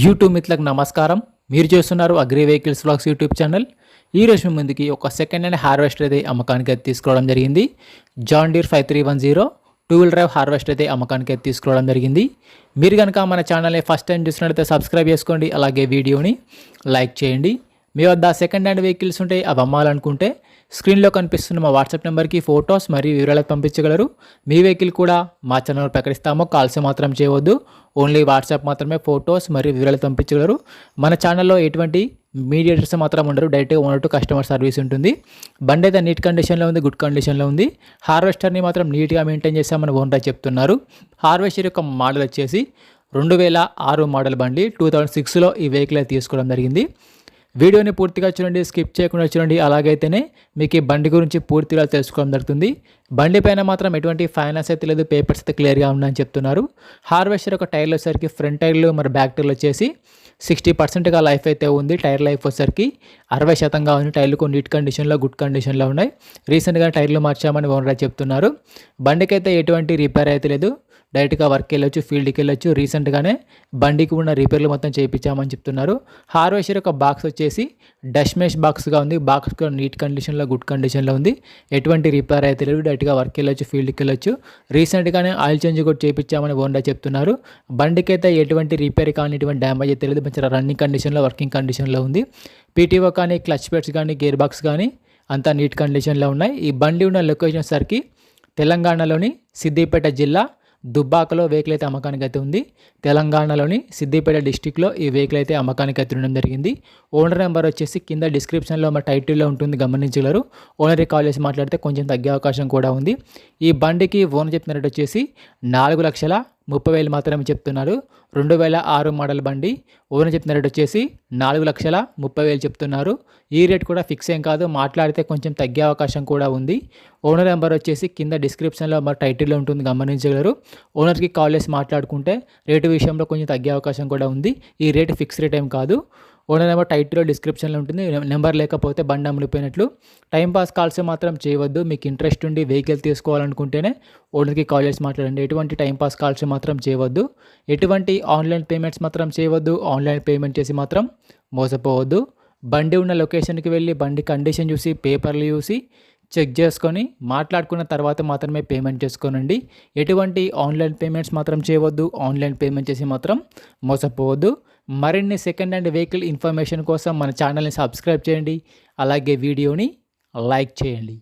YouTube మిత్రులకు నమస్కారం. మీరు చేస్తున్నారు agri vehicles blogs YouTube channel. ఈ రోజు మీ ముందుకి ఒక సెకండ్ హ్యాండ్ హార్వెస్టర్ అయితే అమ్మకానికి అయితే తీసుకోవడం జరిగింది. John Deere five three one zero two wheel drive harvester అయితే అమ్మకానికి అయితే తీసుకోవడం జరిగింది. మీరు కనుక మన ఛానల్ని ఫస్ట్ టైం చూసినట్లయితే సబ్స్క్రైబ్ చేసుకోండి. అలాగే వీడియోని లైక్ చేయండి. మీ వద్ద సెకండ్ హ్యాండ్ వెహికల్స్ ఉంటే అవి అమ్మాలనుకుంటే స్క్రీన్లో కనిపిస్తున్న మా వాట్సాప్ నెంబర్కి ఫొటోస్ మరియు వివరాలు పంపించగలరు. మీ వెహికల్ కూడా మా ఛానల్ ప్రకటిస్తాము. కాల్స్ మాత్రం చేయవద్దు. ఓన్లీ వాట్సాప్ మాత్రమే ఫొటోస్ మరియు వివరాలు పంపించగలరు. మన ఛానల్లో ఎటువంటి మీడియేటర్స్ మాత్రం ఉండరు. డైరెక్ట్గా ఉన్నట్టు కస్టమర్ సర్వీస్ ఉంటుంది. బండి అయితే నీట్ కండిషన్లో ఉంది గుడ్ కండిషన్లో ఉంది. హార్వెస్టర్ని మాత్రం నీట్గా మెయింటైన్ చేస్తామని ఓనర్ చెప్తున్నారు. హార్వెస్టర్ యొక్క మోడల్ వచ్చేసి రెండు వేల ఆరు మోడల్ బండి టూ థౌజండ్ సిక్స్లో ఈ వెహికల్ తీసుకోవడం జరిగింది. వీడియోని పూర్తిగా చూడండి స్కిప్ చేయకుండా చూడండి. అలాగైతేనే మీకు ఈ బండి గురించి పూర్తిగా తెలుసుకోవడం జరుగుతుంది. బండి పైన మాత్రం ఎటువంటి ఫైనాన్స్ అయితే లేదు పేపర్స్ అయితే క్లియర్గా ఉన్నాయని చెప్తున్నారు. హార్వెస్టర్ ఒక టైర్లు వచ్చేసరికి ఫ్రంట్ టైర్లు మరి బ్యాక్ టైర్లు వచ్చేసి సిక్స్టీ పర్సెంట్గా లైఫ్ అయితే ఉంది. టైర్ లైఫ్ వచ్చేసరికి అరవై శాతంగా ఉంది. టైర్లు కొన్ని నీట్ కండిషన్లో గుడ్ కండిషన్లో ఉన్నాయి. రీసెంట్గా టైర్లు మార్చామని ఓనర్ చెప్తున్నారు. బండికి అయితే ఎటువంటి రిపేర్ అయితే లేదు. డైరెక్ట్గా వర్క్ వెళ్ళొచ్చు ఫీల్డ్కి వెళ్ళొచ్చు రీసెంట్గానే బండికి ఉన్న రిపేర్లు మొత్తం చేయించామని చెప్తున్నారు. హార్వెస్టర్ యొక్క బాక్స్ వచ్చేసి డష్మేష్ బాక్స్గా ఉంది. బాక్స్ నీట్ కండిషన్లో గుడ్ కండిషన్లో ఉంది. ఎటువంటి రిపేర్ అయితే లేదు. డైరెక్ట్గా వర్క్ వెళ్ళొచ్చు ఫీల్డ్కి వెళ్ళొచ్చు రీసెంట్గానే ఆయిల్ చేంజ్ కూడా చేయించామని ఓన్డా చెప్తున్నారు. బండికి అయితే ఎటువంటి రిపేర్ కానీ ఎటువంటి డ్యామేజ్ అయితే లేదు. మంచి రన్నింగ్ కండిషన్లో వర్కింగ్ కండిషన్లో ఉంది. పీటీఓ కానీ క్లచ్ పెట్స్ కానీ గేర్ బాక్స్ కానీ అంతా నీట్ కండిషన్లో ఉన్నాయి. ఈ బండి ఉన్న లొకేషన్ సరికి తెలంగాణలోని సిద్దిపేట జిల్లా దుబ్బాకలో వెహికల్ అయితే అమ్మకానికి అయితే ఉంది. తెలంగాణలోని సిద్దిపేట డిస్టిక్లో ఈ వెహికల్ అయితే అమ్మకానికి అయితే ఉండడం జరిగింది. ఓనర్ నెంబర్ వచ్చేసి కింద డిస్క్రిప్షన్లో మా టైటిల్లో ఉంటుంది గమనించగలరు. ఓనర్కి కాల్ చేసి మాట్లాడితే కొంచెం తగ్గే అవకాశం కూడా ఉంది. ఈ బండికి ఓనర్ చెప్పిన రేట్ వచ్చేసి నాలుగు లక్షల ముప్పై వేలు మాత్రమే చెప్తున్నారు రెండు వేల ఆరు మోడల్ బండి. ఓనర్ చెప్పిన రేట్ వచ్చేసి నాలుగు లక్షల ముప్పై వేలు చెప్తున్నారు. ఈ రేట్ కూడా ఫిక్స్ ఏం కాదు. మాట్లాడితే కొంచెం తగ్గే అవకాశం కూడా ఉంది. ఓనర్ నెంబర్ వచ్చేసి కింద డిస్క్రిప్షన్లో మరి టైటిల్లో ఉంటుంది. గమనించగలరు. ఓనర్కి కాల్ చేసి మాట్లాడుకుంటే రేటు విషయంలో కొంచెం తగ్గే అవకాశం కూడా ఉంది. ఈ రేటు ఫిక్స్ రేట్ ఏం కాదు. ఓనర్ నెంబర్ టైటిల్లో డిస్క్రిప్షన్లో ఉంటుంది. నెంబర్ లేకపోతే బండి అమ్ములిపోయినట్లు టైంపాస్ కాల్స్ మాత్రం చేయవద్దు. మీకు ఇంట్రెస్ట్ ఉండి వెహికల్ తీసుకోవాలనుకుంటేనే ఓనర్కి కాల్ చేసి మాట్లాడండి. ఎటువంటి టైంపాస్ కాల్స్ మాత్రం చేయవద్దు. ఎటువంటి ఆన్లైన్ పేమెంట్స్ మాత్రం చేయవద్దు. ఆన్లైన్ పేమెంట్ చేసి మాత్రం మోసపోవద్దు. బండి ఉన్న లొకేషన్కి వెళ్ళి బండి కండిషన్ చూసి పేపర్లు చూసి చెక్ చేసుకొని మాట్లాడుకున్న తర్వాత మాత్రమే పేమెంట్ చేసుకోనండి. ఎటువంటి ఆన్లైన్ పేమెంట్స్ మాత్రం చేయవద్దు. ఆన్లైన్ పేమెంట్ చేసి మాత్రం మోసపోవద్దు. మరిన్ని సెకండ్ హ్యాండ్ వెహికల్ ఇన్ఫర్మేషన్ కోసం మన ఛానల్ని సబ్స్క్రైబ్ చేయండి. అలాగే వీడియోని లైక్ చేయండి.